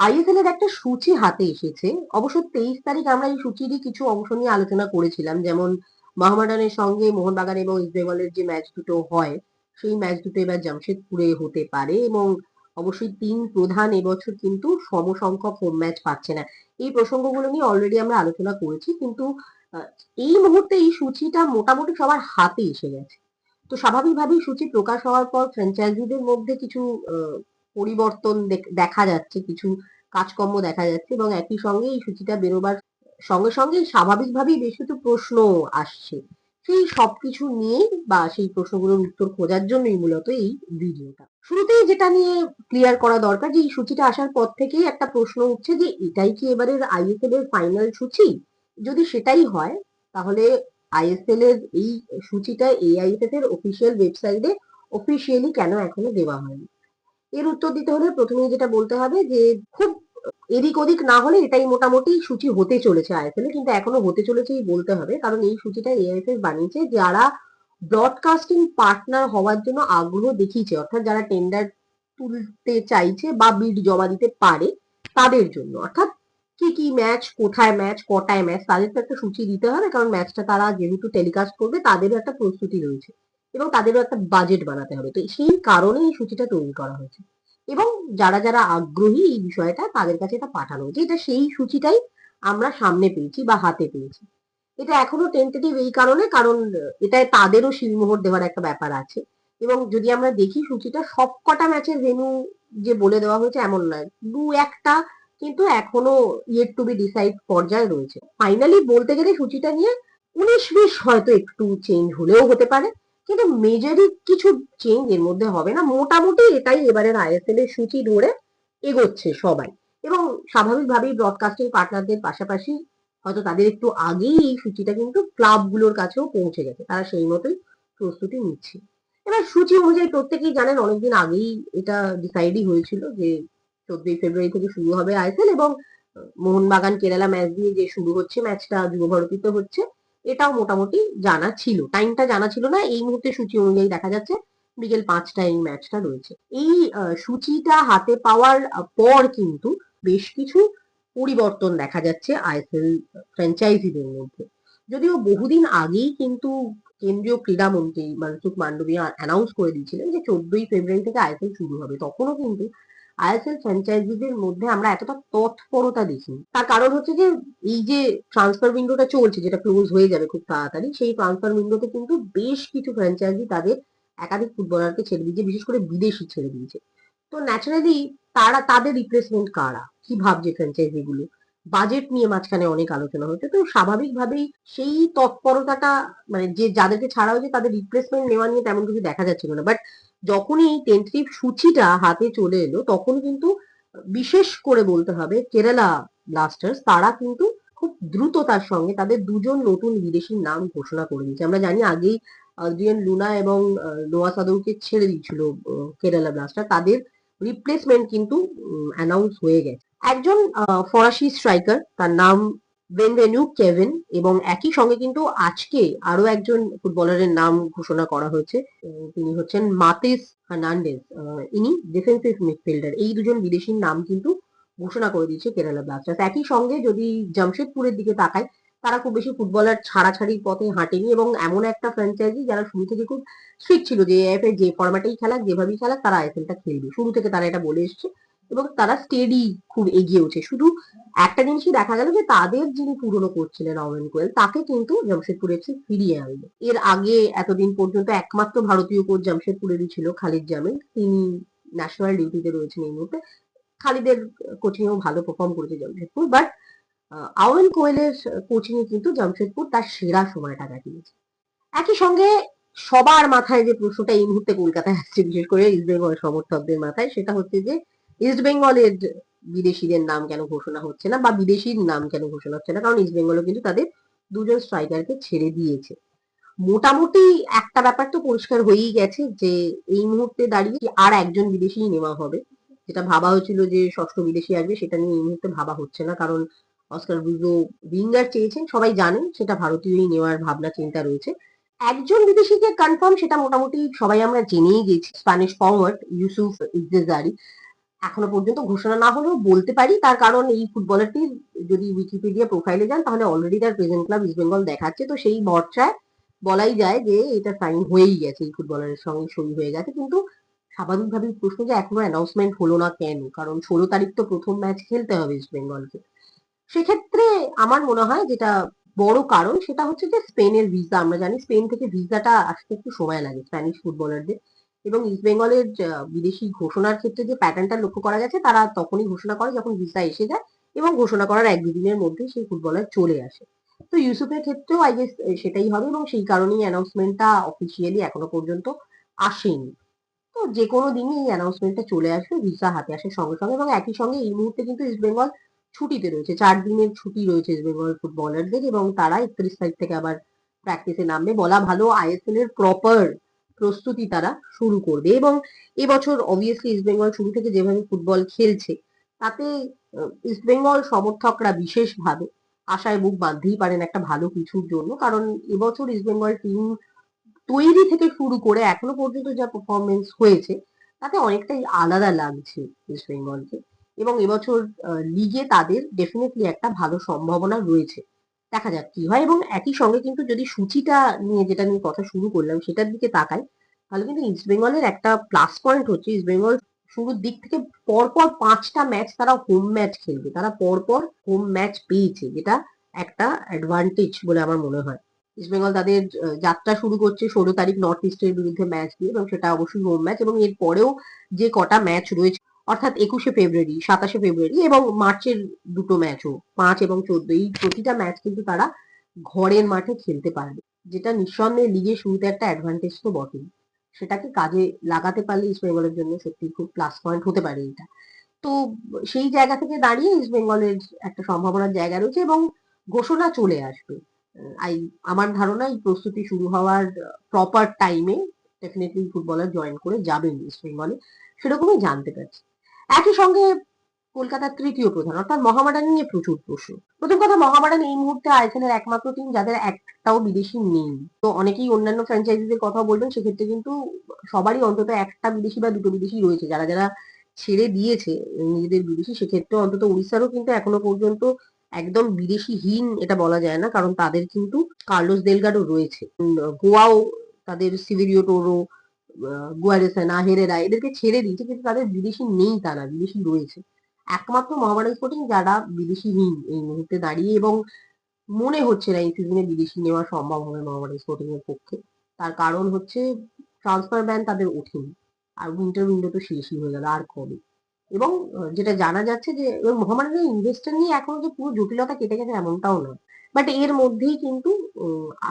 ISL এর একটা সূচি হাতে এসেছে। অবশ্য তেইশ তারিখ আমরা এই সূচিরই কিছু অংশ নিয়ে আলোচনা করেছিলাম, যেমন মোহামেডানের সঙ্গে মোহনবাগান এবং ইস্ট বেঙ্গলের যে ম্যাচ দুটো হয়, সেই ম্যাচ দুটো এবার জামশেদপুরে হতে পারে এবং অবশ্যই তিন প্রধান এবছর কিন্তু সমসংখ্যক হোম ম্যাচ পাচ্ছে না। এই প্রসঙ্গগুলো নিয়ে অলরেডি আমরা আলোচনা করেছি, কিন্তু এই মুহূর্তে এই সূচিটা মোটামুটি সবার হাতে এসে গেছে। তো স্বাভাবিকভাবেই সূচি প্রকাশ হওয়ার পর ফ্র্যাঞ্চাইজিদের মধ্যে কিছু পরিবর্তন দেখ- যাচ্ছে, কিছু কাজকর্ম দেখা যাচ্ছে এবং একই সঙ্গে এই সূচিটা বেরোবার সঙ্গে সঙ্গে স্বাভাবিকভাবেই বেশ কিছু প্রশ্ন আসছে। সেই সবকিছু নিয়ে বা সেই প্রশ্নগুলোর উত্তর খোঁজার জন্যই মূলত এই ভিডিওটা। শুরুতেই যেটা নিয়ে ক্লিয়ার করা দরকার যে এই সূচিটা আসার পর থেকেই একটা প্রশ্ন উঠছে যে এটাই কি এবারের আইএসএল এর ফাইনাল সূচি? যদি সেটাই হয়, তাহলে আইএসএল এর এই সূচিটা এআইএফএফ এর অফিসিয়াল ওয়েবসাইটে অফিসিয়ালি কেন এখনও দেওয়া হয়নি? এর উত্তর দিতে হলে প্রথমেই যেটা বলতে হবে যে, খুব এদিক ওদিক না হলে এটাই মোটামুটি সূচি হতে চলেছে আইএসএল কিন্তু এখনও হতে চলেছেই বলতে হবে। কারণ এই সূচিটা এআইএফএফ বানিয়েছে, যারা ব্রডকাস্টিং পার্টনার হওয়ার জন্য আগ্রহ দেখিয়েছে, অর্থাৎ যারা টেন্ডার তুলতে চাইছে বা বিড জমা দিতে পারে, তাদের জন্য। অর্থাৎ কি কি ম্যাচ কোথায় ম্যাচ কটায় ম্যাচ তাদের তো একটা সূচি দিতে হবে, কারণ ম্যাচটা তারা যেহেতু টেলিকাস্ট করবে, তাদেরও একটা প্রস্তুতি রয়েছে। এবং তাদেরও একটা বাজেট বানাতে হবে। তো সেই কারণে এই সূচিটা তৈরি করা হয়েছে। এবং যারা যারা আগ্রহী এই বিষয়টা, তাদের কাছে এটা পাঠানো হয়েছে। এটা সেই সূচিটাই আমরা সামনে পেয়েছি বা হাতে পেয়েছি। এটা এখনও টেন্টেটিভ এই কারণে, কারণ এটায় তাদেরও শিলমোহর দেওয়ার একটা ব্যাপার আছে। এবং যদি আমরা দেখি সূচিটা, সবকটা ম্যাচের ভেনু যে বলে দেওয়া হয়েছে এমন নয়। দু একটা কিন্তু এখনও ইয়েট টু বি ডিসাইড পর্যায়ে রয়েছে। ফাইনালি বলতে গেলে সূচিটা নিয়ে উনিশ বিশ হয়তো একটু চেঞ্জ হলেও হতে পারে। কিন্তু মেজরি কিছু চেঞ্জ এর মধ্যে হবে না। মোটামুটি এটাই এবারের আইএসএল এর সূচি ধরে এগোচ্ছে সবাই। এবং স্বাভাবিকভাবেই ব্রডকাস্টিং পার্টনারদের পাশাপাশি হয়তো তাদের একটু আগেই এই সূচিটা কিন্তু ক্লাবগুলোর কাছেও পৌঁছে গেছে। তারা সেই মতোই প্রস্তুতি নিচ্ছে। এবার সূচি অনুযায়ী প্রত্যেকেই জানেন, অনেকদিন আগেই এটা ডিসাইডই হয়েছিল যে চোদ্দই ফেব্রুয়ারি থেকে শুরু হবে আইএসএল এবং মোহনবাগান কেরালা ম্যাচ দিয়ে যে শুরু হচ্ছে ম্যাচটা যুব ভারতীতে হচ্ছে। এটাও মোটামুটি জানা ছিল। টাইমটা জানা ছিল না। এই মুহূর্তে সূচি অনুযায়ী দেখা যাচ্ছে বিকেল পাঁচটায় এই ম্যাচটা রয়েছে। এই সূচিটা হাতে পাওয়ার পর কিন্তু বেশ কিছু পরিবর্তন দেখা যাচ্ছে আইএসএল ফ্র্যাঞ্চাইজিদের মধ্যে। যদিও বহুদিন আগেই কিন্তু কেন্দ্রীয় ক্রীড়ামন্ত্রী মনসুখ মান্ডবিয়া অ্যানাউন্স করে দিয়েছিলেন যে চোদ্দই ফেব্রুয়ারি থেকে আইএসএল শুরু হবে। তখনও কিন্তু আইএসএল ফ্র্যাঞ্চাইজিদের মধ্যে আমরা এতটা তৎপরতা দেখিনি। তার কারণ হচ্ছে যে, এই যে ট্রান্সফার উইন্ডোটা চলছে, যেটা ক্লোজ হয়ে যাবে খুব তাড়াতাড়ি, সেই ট্রান্সফার উইন্ডোতে কিন্তু বেশ কিছু ফ্র্যাঞ্চাইজি তাদের একাধিক ফুটবলারকে ছেড়ে দিয়েছে, বিশেষ করে বিদেশি ছেড়ে দিয়েছে। তো ন্যাচারালি তারা, তাদের রিপ্লেসমেন্ট কারা? কি ভাবছে ফ্র্যাঞ্চাইজি গুলো বাজেট নিয়ে মাঝখানে অনেক আলোচনা হচ্ছে তো স্বাভাবিকভাবেই সেই তৎপরতাটা মানে যে যাদেরকে ছাড়া হয়েছে তাদের রিপ্লেসমেন্ট নেওয়া নিয়ে তেমন কিছু দেখা যাচ্ছিল না। বাট যখনই টেন্টেটিভ সূচিটা হাতে চলে এলো, তখন কিন্তু বিশেষ করে বলতে হবে কেরালা ব্লাস্টার্স তারা কিন্তু খুব দ্রুততার সঙ্গে তাদের দুজন নতুন বিদেশির নাম ঘোষণা করে দিয়েছে। আমরা জানি আগেই আদ্রিয়ান লুনা এবং নোয়া সাদৌকে ছেড়ে দিয়েছিল কেরালা ব্লাস্টার তাদের রিপ্লেসমেন্ট কিন্তু অ্যানাউন্স হয়ে গেছে। একজন ফরাসি স্ট্রাইকার তার নাম বেনভেনু কেভিন এবং একই সঙ্গে কিন্তু আজকে আরও একজন ফুটবলারের নাম ঘোষণা করা হয়েছে। তিনি হচ্ছেন মাতিস হার্নান্ডেজ ইনি ডিফেন্সিভ মিডফিল্ডার এই দুজন বিদেশির নাম কিন্তু ঘোষণা করে দিয়েছে কেরালা ব্লাস্টার্স। একই সঙ্গে যদি জামশেদপুরের দিকে তাকায় তারা খুব বেশি ফুটবলার ছাড়াছাড়ির পথে হাঁটেনি এবং এমন একটা ফ্র্যাঞ্চাইজি যারা শুরু থেকে খুব স্ট্রিক্ট ছিল যে এফ যে ফরম্যাটেই খেলাক, যেভাবেই খেলাক, তারা আইএসএলটা খেলবে। শুরু থেকে তারা এটা বলে এসছে। এবং তারা স্টেডি খুব এগিয়েওছে শুধু একটা জিনিসই দেখা গেল যে তাদের যিনি পুরনো করছিলেন অমেন কোয়েল তাকে কিন্তু জামশেদপুর এফসি ফিরিয়ে আনলো। এর আগে এতদিন পর্যন্ত একমাত্র ভারতীয় কোচ জামশেদপুরেরই ছিল খালিদ জামিল। তিনি ন্যাশনাল ডিউটিতে রয়েছেন এই মুহূর্তে। খালিদের কোচিং এও ভালো পারফর্ম করেছে জামশেদপুর বাট আওয়েন কোয়েলের কোচিং এ কিন্তু জামশেদপুর তার সেরা সময়টা কাটিয়েছে। একই সঙ্গে সবার মাথায় যে প্রশ্নটা এই মুহূর্তে কলকাতায় আসছে, বিশেষ করে ইস্ট বেঙ্গল সমর্থকদের মাথায়, সেটা হচ্ছে যে ইস্ট বেঙ্গলের বিদেশিদের নাম কেন ঘোষণা হচ্ছে না বা বিদেশির নাম কেন ঘোষণা হচ্ছে না? কারণ ইস্ট বেঙ্গলও কিন্তু তাদের দুজন স্ট্রাইকারকে ছেড়ে দিয়েছে। মোটামুটি একটা ব্যাপার তো পরিষ্কার হয়েই গেছে যে এই মুহূর্তে দাঁড়িয়ে আর একজন বিদেশি নেওয়া হবে? যেটা ভাবা হয়েছিল যে ষষ্ঠ বিদেশি আসবে, সেটা নিয়ে এই মুহূর্তে ভাবা হচ্ছে না। কারণ অস্কার ব্রুজো উইঙ্গার চেয়েছেন, সবাই জানেন সেটা ভারতীয়ই নেওয়ার ভাবনা, চিন্তা রয়েছে। একজন বিদেশিকে কনফার্ম সেটা মোটামুটি সবাই আমরা জেনেই গেছি। স্প্যানিশ ফরওয়ার্ড ইউসুফ ইজেজারি এখনও পর্যন্ত ঘোষণা না হলেও বলতে পারি। তার কারণ এই ফুটবলারটির যদি উইকিপিডিয়া প্রোফাইলে যান, তাহলে অলরেডি তার প্রেজেন্ট ক্লাব ইস্ট বেঙ্গল দেখাচ্ছে। তো সেই ভরসায় বলাই যায় যে এটা সাইন হয়েই গেছে, এই ফুটবলারের সঙ্গে সই হয়ে গেছে। কিন্তু স্বাভাবিকভাবেই প্রশ্ন যে এখনও অ্যানাউন্সমেন্ট হলো না কেন? কারণ ষোলো তারিখ তো প্রথম ম্যাচ খেলতে হবে ইস্ট বেঙ্গলকে সেক্ষেত্রে আমার মনে হয় যেটা বড় কারণ, সেটা হচ্ছে যে স্পেনের ভিসা আমরা জানি স্পেন থেকে ভিসাটা আসতে একটু সময় লাগে স্প্যানিশ ফুটবলারদের এবং ইস্ট বেঙ্গলের বিদেশি ঘোষণার ক্ষেত্রে যে প্যাটার্নটা লক্ষ্য করা গেছে, তারা তখনই ঘোষণা করে যখন ভিসা এসে যায় এবং ঘোষণা করার এক দুদিনের মধ্যে সেই ফুটবলার চলে আসে। তো ইউসুফের ক্ষেত্রেও আই গেস সেটাই হবে এবং সেই কারণেই অ্যানাউন্সমেন্টটা অফিসিয়ালি এখনও পর্যন্ত আসেনি। তো যে কোনো দিনই এই অ্যানাউন্সমেন্টটা চলে আসবে ভিসা হাতে আসার সঙ্গে সঙ্গে এবং একই সঙ্গে এই মুহূর্তে কিন্তু ইস্ট বেঙ্গল ছুটিতে রয়েছে। চার দিনের ছুটি রয়েছে ইস্ট বেঙ্গল ফুটবলারদের এবং তারা একত্রিশ তারিখ থেকে আবার প্র্যাকটিসে নামবে। বলা ভালো আইএসএল এর প্রপার প্রস্তুতি তারা শুরু করবে। এবং এবছর অবভিয়াসলি ইস্ট বেঙ্গল শুরু থেকে যেভাবে ফুটবল খেলছে, তাতে ইস্ট বেঙ্গল সমর্থকরা বিশেষভাবে আশায় বুক বাঁধতেই পারেন একটা ভালো কিছুর জন্য। কারণ এবছর ইস্ট বেঙ্গল টিম তৈরি থেকে শুরু করে এখনও পর্যন্ত যা পারফরমেন্স হয়েছে, তাতে অনেকটাই আলাদা লাগছে ইস্ট বেঙ্গলকে এবং এবছর লিগে তাদের ডেফিনেটলি একটা ভালো সম্ভাবনা রয়েছে। দেখা যাক কি হয়। এবং একই সঙ্গে কিন্তু যদি সূচিটা নিয়ে যেটা নিয়ে কথা শুরু করলাম সেটার দিকে তাকাই, তাহলে কিন্তু ইস্ট বেঙ্গলের একটা প্লাস পয়েন্ট হচ্ছে। ইস্ট বেঙ্গল শুরুর দিক থেকে পরপর পাঁচটা ম্যাচ তারা হোম ম্যাচ খেলবে। তারা পরপর হোম ম্যাচ পেয়েছে, যেটা একটা অ্যাডভান্টেজ বলে আমার মনে হয়। ইস্ট বেঙ্গল তাদের যাত্রা শুরু করছে ষোলো তারিখ নর্থ ইস্টের বিরুদ্ধে ম্যাচ দিয়ে, এবং সেটা অবশ্যই হোম ম্যাচ এবং এর পরেও যে কটা ম্যাচ রয়েছে অর্থাৎ একুশে ফেব্রুয়ারি, সাতাশে ফেব্রুয়ারি এবং মার্চের দুটো ম্যাচও পাঁচ এবং চোদ্দ, এই প্রতিটা ম্যাচ কিন্তু তারা ঘরের মাঠে খেলতে পারবে, যেটা নিঃসন্দেহে লিগের শুরুতে একটা অ্যাডভান্টেজ তো বটেই। সেটাকে কাজে লাগাতে পারলে ইস্ট বেঙ্গলের জন্য সত্যি খুব প্লাস পয়েন্ট হতে পারে এটা। তো সেই জায়গা থেকে দাঁড়িয়ে ইস্ট বেঙ্গলের একটা সম্ভাবনার জায়গা রয়েছে এবং ঘোষণা চলে আসবে। আই আমার ধারণা এই প্রস্তুতি শুরু হওয়ার প্রপার টাইমে ডেফিনেটলি ফুটবলার জয়েন করে যাবেন ইস্ট বেঙ্গলে সেরকমই জানতে পারছি। একই সঙ্গে কলকাতার তৃতীয় প্রধান, অর্থাৎ মহামাডান নিয়ে প্রচুর প্রশ্ন। প্রথম কথা মহামাডান এই মুহূর্তে আইএসএল একমাত্র টিম যাদের একটাও বিদেশি নেই। তো অনেকেই অন্যান্য ফ্র্যাঞ্চাইজিদের কথা বলবেন, সেক্ষেত্রে কিন্তু সবারই অন্তত একটা বিদেশি বা দুটো বিদেশি রয়েছে। যারা যারা ছেড়ে দিয়েছে নিজেদের বিদেশি, সেক্ষেত্রে অন্তত উড়িষ্যারও কিন্তু এখনও পর্যন্ত একদম বিদেশিহীন এটা বলা যায় না, কারণ তাদের কিন্তু কার্লোস দেলগাডো রয়েছে। গোয়াও তাদের সিভিরিও টোরো গুয়ারেসানা হেরেরা এদেরকে ছেড়ে দিয়েছে, কিন্তু তাদের বিদেশি নেই তারা, বিদেশি রয়েছে। একমাত্র মহামারান স্পোর্টিং যারা বিদেশিহীন এই মুহূর্তে দাঁড়িয়ে, এবং মনে হচ্ছে না এই সিজনে বিদেশি নেওয়া সম্ভব হবে মহামারান স্পোর্টিং এর পক্ষে। তার কারণ হচ্ছে ট্রান্সফার ব্যান তাদের ওঠেনি, আর উইন্টার উইন্ডো তো শেষই হয়ে গেল, আর কবে? এবং যেটা জানা যাচ্ছে যে, এবং মোহামেডানের ইনভেস্টার নিয়ে এখনও যে পুরো জটিলতা কেটে গেছে এমনটাও নয়। বাট এর মধ্যেই কিন্তু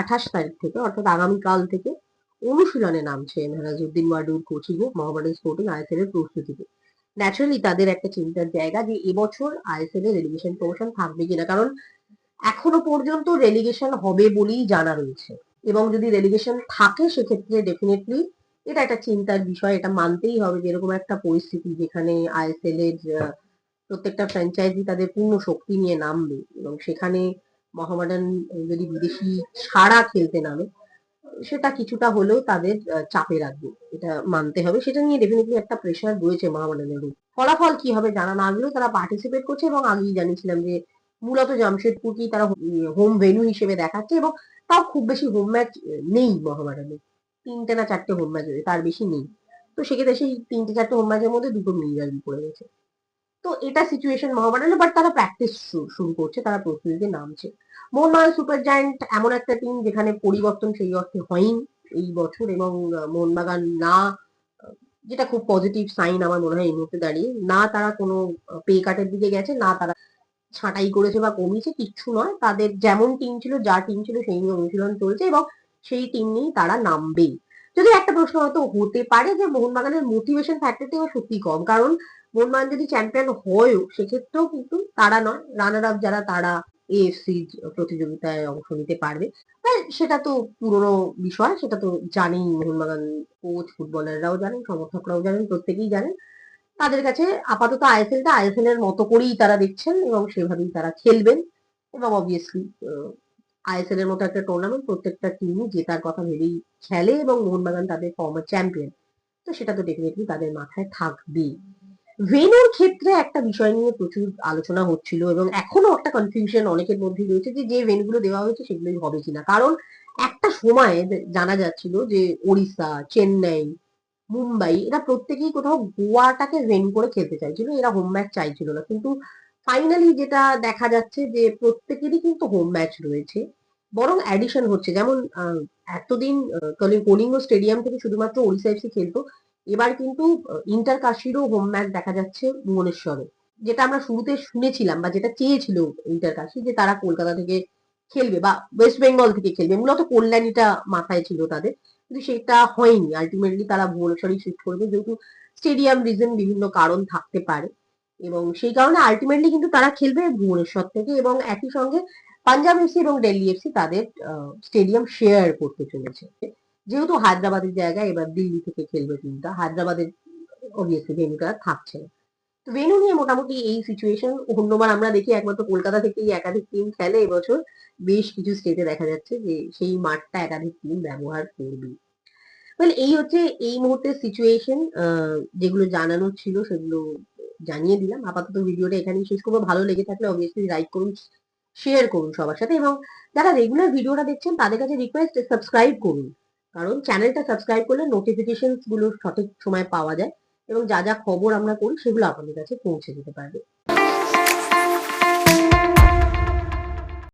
আঠাশ তারিখ থেকে, অর্থাৎ আগামীকাল থেকে অনুশীলনে নামছে মেহরাজউদ্দিন ওয়াডুর কোচিং এ মোহামেডান স্পোর্টিং আইএসএল এর প্রস্তুতিতে। ন্যাচারালি তাদের একটা চিন্তার জায়গা যে এবছর আইএসএল এর রেলিগেশন প্রমোশন থাকবে কিনা, কারণ এখনও পর্যন্ত রেলিগেশন হবে বলেই জানা রয়েছে। এবং যদি রেলিগেশন থাকে সেক্ষেত্রে ডেফিনেটলি এটা একটা চিন্তার বিষয়, এটা মানতেই হবে যে এরকম একটা পরিস্থিতি যেখানে আইএসএল এর প্রত্যেকটা ফ্র্যাঞ্চাইজি তাদের পূর্ণ শক্তি নিয়ে নামবে। এবং সেখানে মোহামেডান যদি বিদেশি ছাড়া খেলতে নামে সেটা কিছুটা হলেও তাদের চাপে রাখবে। এটা মানতে হবে। সেটা নিয়ে ডেফিনেটলি একটা প্রেশার রয়েছে মোহামেডানের উপর। ফলাফল কি হবে জানা না গেলেও তারা পার্টিসিপেট করছে এবং আগেই জানিয়েছিলাম যে মূলত জামশেদপুরকেই তারা হোম ভেন্যু হিসেবে দেখাচ্ছে এবং তাও খুব বেশি হোম ম্যাচ নেই মোহামেডানের তিনটে না চারটে হোম ম্যাচ তার বেশি নেই। তো সেক্ষেত্রে সেই তিনটে চারটে হোম ম্যাচের মধ্যে দুটো মিরাজি পড়ে গেছে। তো এটা সিচুয়েশন মোহামেডানের বাট তারা প্র্যাকটিস শুরু করছে, তারা প্রস্তুতিতে নামছে। মোহনবাগান সুপার জায়ান্ট এমন একটা টিম যেখানে পরিবর্তন সেই অর্থে হয়নি এই বছর, এবং মোহনবাগান না, যেটা খুব পজিটিভ সাইন আমার মনে হয় এই মুহূর্তে দাঁড়িয়ে, না তারা কোনো পে কাটের দিকে গেছে, না তারা ছাঁটাই করেছে বা কমিয়েছে, কিচ্ছু নয়। তাদের যেমন টিম ছিল, যা টিম ছিল সেই নিয়ে অনুশীলন চলছে, এবং সেই টিম নিয়েই তারা নামবে যদি একটা প্রশ্ন হয়তো হতে পারে যে, মোহনবাগানের মোটিভেশন ফ্যাক্টরটি সত্যি কম, কারণ মোহনবাগান যদি চ্যাম্পিয়ন হয়ও, সেক্ষেত্রেও কিন্তু তারা নয়। রানার আপ যারা, তারা এএফসি প্রতিযোগিতায় অংশ নিতে পারবে। আর সেটা তো পুরনো বিষয়, সেটা তো জানেই মোহনবাগান কোচ ফুটবলাররাও জানেন, সমর্থকরাও জানেন, প্রত্যেকেই জানেন। তাদের কাছে আপাতত আইএসএলটা আইএসএল এর মতো করেই তারা দেখছেন এবং সেভাবেই তারা খেলবেন এবং অবভিয়াসলি আইএসএল এর মতো একটা টুর্নামেন্ট প্রত্যেকটা টিমই জেতার কথা ভেবেই খেলে এবং মোহনবাগান তাদের ফর্মার চ্যাম্পিয়ন তো সেটা তো ডেফিনেটলি তাদের মাথায় থাকবেই। ভেনুর ক্ষেত্রে একটা বিষয় নিয়ে প্রচুর আলোচনা হচ্ছিল এবং এখনও একটা কনফিউশন অনেকের মধ্যে রয়েছে যে যে ভেনুগুলো দেওয়া হয়েছে সেগুলোই হবে কিনা। কারণ একটা সময় জানা যাচ্ছিল যে, ওড়িশা, চেন্নাই, মুম্বাই, এরা প্রত্যেকেই কোথাও গোয়াটাকে ভেন করে খেলতে চাইছিল। এরা হোম ম্যাচ চাইছিল না। কিন্তু ফাইনালি যেটা দেখা যাচ্ছে যে, প্রত্যেকেরই কিন্তু হোম ম্যাচ রয়েছে। বরং অ্যাডিশন হচ্ছে। যেমন এতদিন কলিঙ্গ স্টেডিয়াম থেকে শুধুমাত্র ওড়িশা এফসি খেলতো এবার কিন্তু ইন্টার কাশিরও হোম ম্যাচ দেখা যাচ্ছে ভুবনেশ্বরে। যেটা আমরা শুরুতে শুনেছিলাম বা যেটা চেয়েছিল ইন্টার কাশি যে তারা কলকাতা থেকে খেলবে বা ওয়েস্ট বেঙ্গল থেকে খেলবে। মূলত কল্যাণীটা মাথায় ছিল তাদের। কিন্তু সেটা হয়নি। আলটিমেটলি তারা ভুবনেশ্বরই শিফট করবে। যেহেতু স্টেডিয়াম রিজন বিভিন্ন কারণ থাকতে পারে। এবং সেই কারণে আলটিমেটলি কিন্তু তারা খেলবে ভুবনেশ্বর থেকে এবং একই সঙ্গে পাঞ্জাব এফসি এবং দিল্লি এফসি তাদের স্টেডিয়াম শেয়ার করতে চলেছে। যেহেতু হায়দ্রাবাদের জায়গায় এবার দিল্লি থেকে খেলবে টিমটা হায়দ্রাবাদের অবভিয়াসলি ভেনুটা থাকছে তো ভেনু নিয়ে মোটামুটি এই সিচুয়েশন অন্যবার আমরা দেখি একমাত্র কলকাতা থেকেই একাধিক টিম খেলে এবছর। বেশ কিছু স্টেটে দেখা যাচ্ছে যে সেই মাঠটা একাধিক টিম ব্যবহার করবে। ওয়েল এই হচ্ছে এই মুহূর্তের সিচুয়েশন যেগুলো জানানোর ছিল সেগুলো জানিয়ে দিলাম। আপাতত ভিডিওটা এখানেই শেষ করব। ভালো লেগে থাকলে অবভিয়াসলি লাইক করুন শেয়ার করুন সবার সাথে এবং যারা রেগুলার ভিডিওটা দেখছেন তাদের কাছে রিকোয়েস্ট সাবস্ক্রাইব করুন। কারণ চ্যানেলটা সাবস্ক্রাইব করলে নোটিফিকেশনগুলো সঠিক সময় পাওয়া যায় এবং যা যা খবর আমরা করি সেগুলো আপনাদের কাছে পৌঁছে দিতে পারবে।